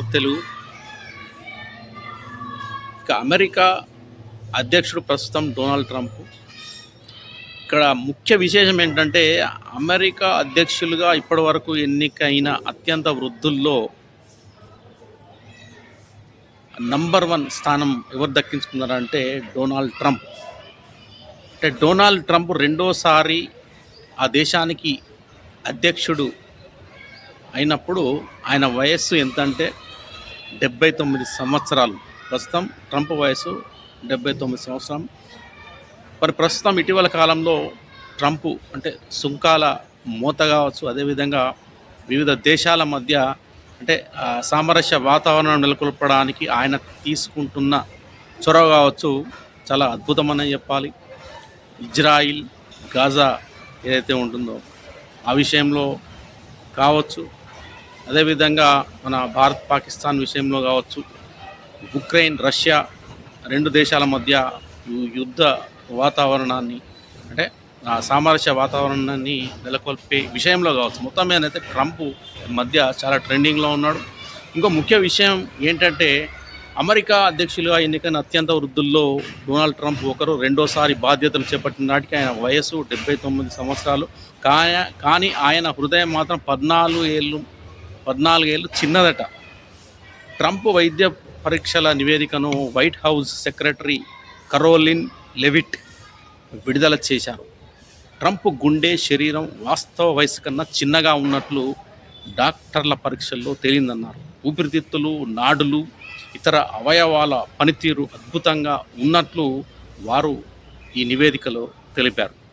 తెలుగు ఇక అమెరికా అధ్యక్షుడు ప్రస్తుతం డొనాల్డ్ ట్రంప్. ఇక్కడ ముఖ్య విశేషం ఏంటంటే అమెరికా అధ్యక్షులుగా ఇప్పటివరకు ఎన్నికైన అత్యంత వృద్ధుల్లో నంబర్ వన్ స్థానం ఎవరు దక్కించుకున్నారంటే డొనాల్డ్ ట్రంప్. అంటే డొనాల్డ్ ట్రంప్ రెండోసారి ఆ దేశానికి అధ్యక్షుడు అయినప్పుడు ఆయన వయస్సు ఎంత అంటే డెబ్బై తొమ్మిది సంవత్సరాలు. ప్రస్తుతం ట్రంప్ వయసు డెబ్బై తొమ్మిది సంవత్సరం. మరి ప్రస్తుతం ఇటీవల కాలంలో ట్రంప్ అంటే సుంకాల మూత కావచ్చు అదేవిధంగా వివిధ దేశాల మధ్య అంటే సామరస్య వాతావరణం నెలకొల్పడానికి ఆయన తీసుకుంటున్న చొరవ కావచ్చు చాలా అద్భుతమని చెప్పాలి. ఇజ్రాయిల్ గాజా ఏదైతే ఉంటుందో ఆ విషయంలో కావచ్చు అదేవిధంగా మన భారత్ పాకిస్తాన్ విషయంలో కావచ్చు ఉక్రెయిన్ రష్యా రెండు దేశాల మధ్య యుద్ధ వాతావరణాన్ని అంటే సామరస్య వాతావరణాన్ని నెలకొల్పే విషయంలో కావచ్చు. మొత్తం మీద అయితే ట్రంప్ మధ్య చాలా ట్రెండింగ్లో ఉన్నాడు. ఇంకో ముఖ్య విషయం ఏంటంటే అమెరికా అధ్యక్షులుగా ఎన్నికైన అత్యంత వృద్ధుల్లో డొనాల్డ్ ట్రంప్ ఒకరు రెండోసారి బాధ్యతలు చేపట్టిన నాటికి ఆయన వయసు డెబ్బై తొమ్మిది సంవత్సరాలు. కానీ ఆయన హృదయం మాత్రం పద్నాలుగు ఏళ్ళు పద్నాలుగేళ్ళు చిన్నదట. ట్రంప్ వైద్య పరీక్షల నివేదికను White House secretary Caroline Leavitt విడుదల చేశారు. ట్రంప్ గుండె శరీరం వాస్తవ వయసు కన్నా చిన్నగా ఉన్నట్లు డాక్టర్ల పరీక్షల్లో తేలిందన్నారు. ఊపిరితిత్తులు నాడులు ఇతర అవయవాల పనితీరు అద్భుతంగా ఉన్నట్లు వారు ఈ నివేదికలో తెలిపారు.